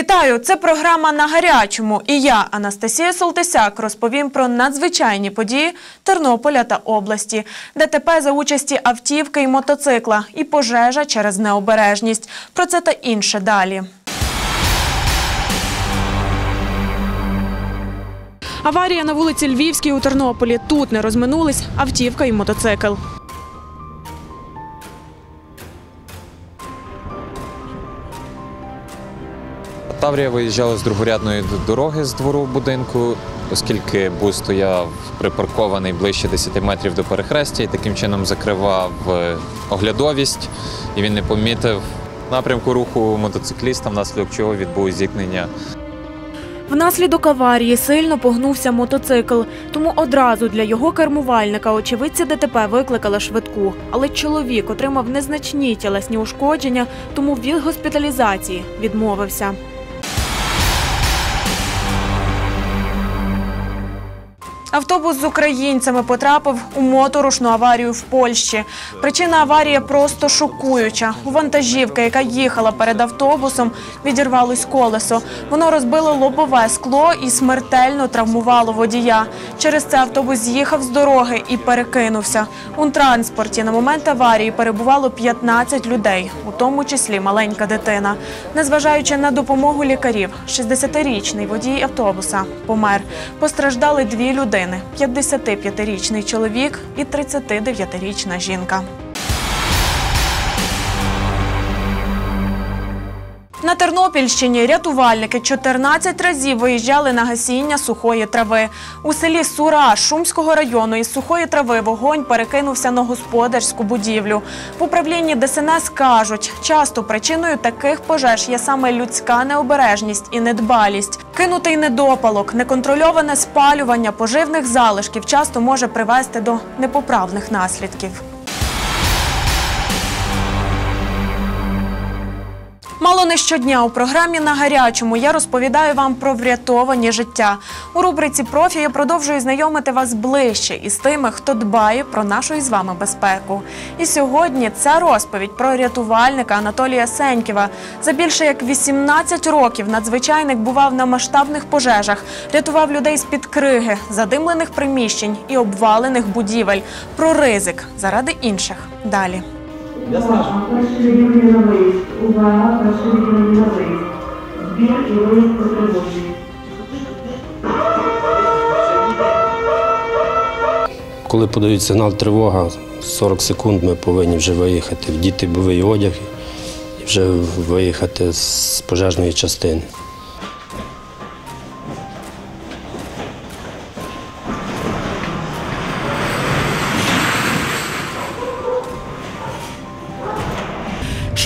Вітаю! Це програма на гарячому. І я, Анастасія Солтисяк, розповім про надзвичайні події Тернополя та області, ДТП за участі автівки і мотоцикла, і пожежа через необережність. Про це та інше далі. Аварія на вулиці Львівській у Тернополі. Тут не розминулись автівка і мотоцикл. Таврія виїжджала з другорядної дороги з двору будинку, оскільки бус стояв припаркований ближче 10 метрів до перехрестя і таким чином закривав е, оглядовість, і він не помітив напрямку руху мотоцикліста, внаслідок чого відбулось зіткнення. Внаслідок аварії сильно погнувся мотоцикл, тому одразу для його кермувальника очевидці ДТП викликали швидку. Але чоловік отримав незначні тілесні ушкодження, тому від госпіталізації відмовився. Автобус з українцями потрапив у моторошну аварію в Польщі. Причина аварії просто шокуюча. У вантажівки, яка їхала перед автобусом, відірвалось колесо. Воно розбило лобове скло і смертельно травмувало водія. Через це автобус з'їхав з дороги і перекинувся. У транспорті на момент аварії перебувало 15 людей, у тому числі маленька дитина. Незважаючи на допомогу лікарів, 60-річний водій автобуса помер. Постраждали дві людини – 55-річний чоловік і 39-річна жінка. На Тернопільщині рятувальники 14 разів виїжджали на гасіння сухої трави. У селі Сура Шумського району із сухої трави вогонь перекинувся на господарську будівлю. В управлінні ДСНС кажуть, часто причиною таких пожеж є саме людська необережність і недбалість. Кинутий недопалок, неконтрольоване спалювання поживних залишків часто може привести до непоправних наслідків. Мало не щодня у програмі на гарячому я розповідаю вам про врятовані життя. У рубриці профі я продовжую знайомити вас ближче із тими, хто дбає про нашу із вами безпеку. І сьогодні ця розповідь про рятувальника Анатолія Сеньківа. За більше як 18 років надзвичайник бував на масштабних пожежах, рятував людей з під криги, задимлених приміщень і обвалених будівель. Про ризик заради інших. Далі. Увага, перший відділення на виїзд. Увага, перший відділення на. Збір і виїзд по. Коли подають сигнал тривога, 40 секунд ми повинні вже виїхати, вдіти бойовий одяг і вже виїхати з пожежної частини.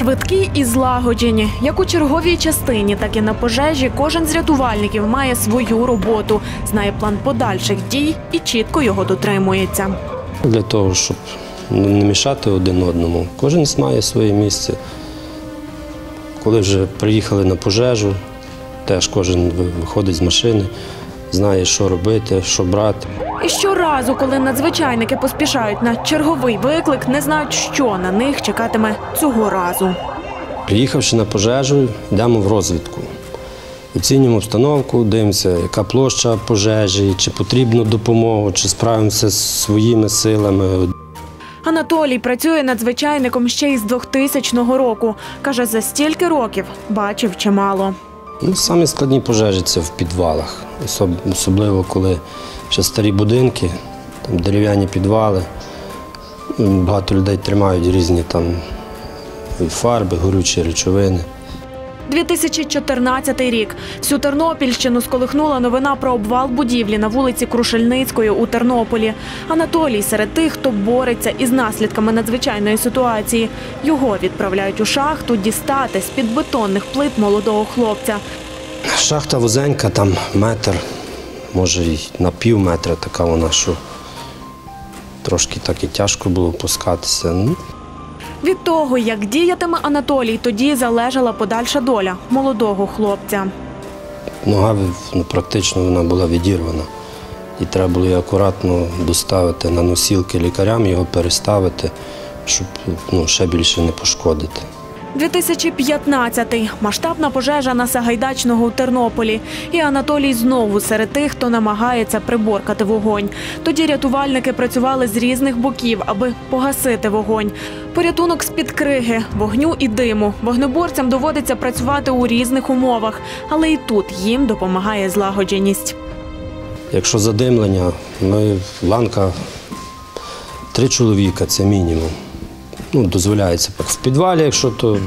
Швидкі і злагоджені. Як у черговій частині, так і на пожежі кожен з рятувальників має свою роботу, знає план подальших дій і чітко його дотримується. Для того, щоб не мішати один одному, кожен має своє місце. Коли вже приїхали на пожежу, теж кожен виходить з машини, знає, що робити, що брати. І щоразу, коли надзвичайники поспішають на черговий виклик, не знають, що на них чекатиме цього разу. Приїхавши на пожежу, йдемо в розвідку. Оцінюємо обстановку, дивимося, яка площа пожежі, чи потрібна допомога, чи справимося з своїми силами. Анатолій працює надзвичайником ще із 2000 року. Каже, за стільки років бачив чимало. Ну, самі складні пожежі це в підвалах, особливо коли ще старі будинки, там дерев'яні підвали. Багато людей тримають різні там фарби, горючі речовини. 2014 рік. Всю Тернопільщину сколихнула новина про обвал будівлі на вулиці Крушельницької у Тернополі. Анатолій серед тих, хто бореться із наслідками надзвичайної ситуації. Його відправляють у шахту дістати з-під бетонних плит молодого хлопця. Шахта вузенька, там метр, може й на пів метра така вона, що трошки так і тяжко було опускатися. Ну, Від того, як діятиме Анатолій, тоді залежала подальша доля молодого хлопця. Нога ну, практично вона була відірвана. І треба було її акуратно доставити на носілки лікарям, його переставити, щоб ну, ще більше не пошкодити. 2015-й. Масштабна пожежа на Сагайдачного у Тернополі. І Анатолій знову серед тих, хто намагається приборкати вогонь. Тоді рятувальники працювали з різних боків, аби погасити вогонь. Порятунок з-під криги, вогню і диму. Вогнеборцям доводиться працювати у різних умовах, але і тут їм допомагає злагодженість. Якщо задимлення, ми ланка три чоловіка це мінімум. Ну, дозволяється. В підвалі, якщо то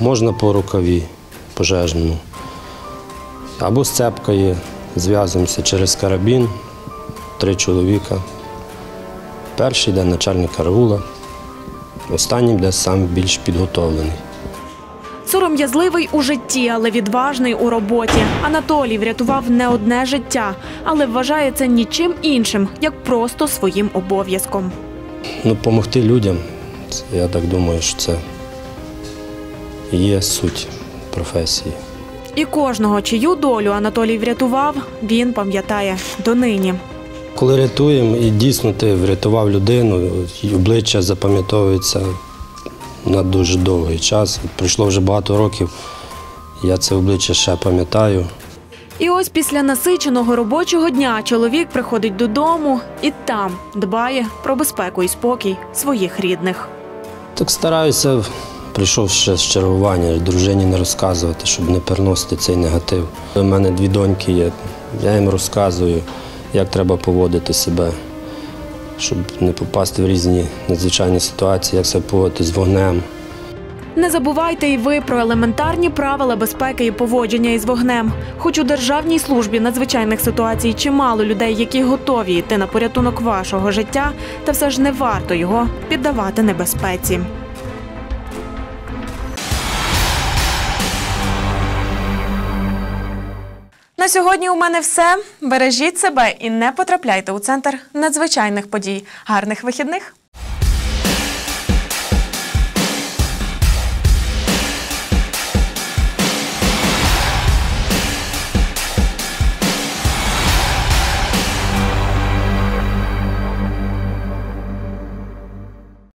можна по рукаві пожежному. Або сцепка є, зв'язуємося через карабін, три чоловіка. Перший йде начальник караула, останній йде сам більш підготовлений. Сором'язливий у житті, але відважний у роботі. Анатолій врятував не одне життя, але вважає це нічим іншим, як просто своїм обов'язком. Ну, допомогти людям, я так думаю, що це є суть професії. І кожного, чию долю Анатолій врятував, він пам'ятає донині. Коли рятуємо, і дійсно ти врятував людину, і обличчя запам'ятовується на дуже довгий час. Пройшло вже багато років. Я це обличчя ще пам'ятаю. І ось після насиченого робочого дня чоловік приходить додому і там дбає про безпеку і спокій своїх рідних. Так стараюся, прийшов ще з чергування, дружині не розказувати, щоб не переносити цей негатив. У мене дві доньки є, я їм розказую, як треба поводити себе, щоб не попасти в різні надзвичайні ситуації, як себе поводити з вогнем. Не забувайте і ви про елементарні правила безпеки і поводження із вогнем. Хоч у державній службі надзвичайних ситуацій чимало людей, які готові йти на порятунок вашого життя, та все ж не варто його піддавати небезпеці. На сьогодні у мене все. Бережіть себе і не потрапляйте у центр надзвичайних подій. Гарних вихідних!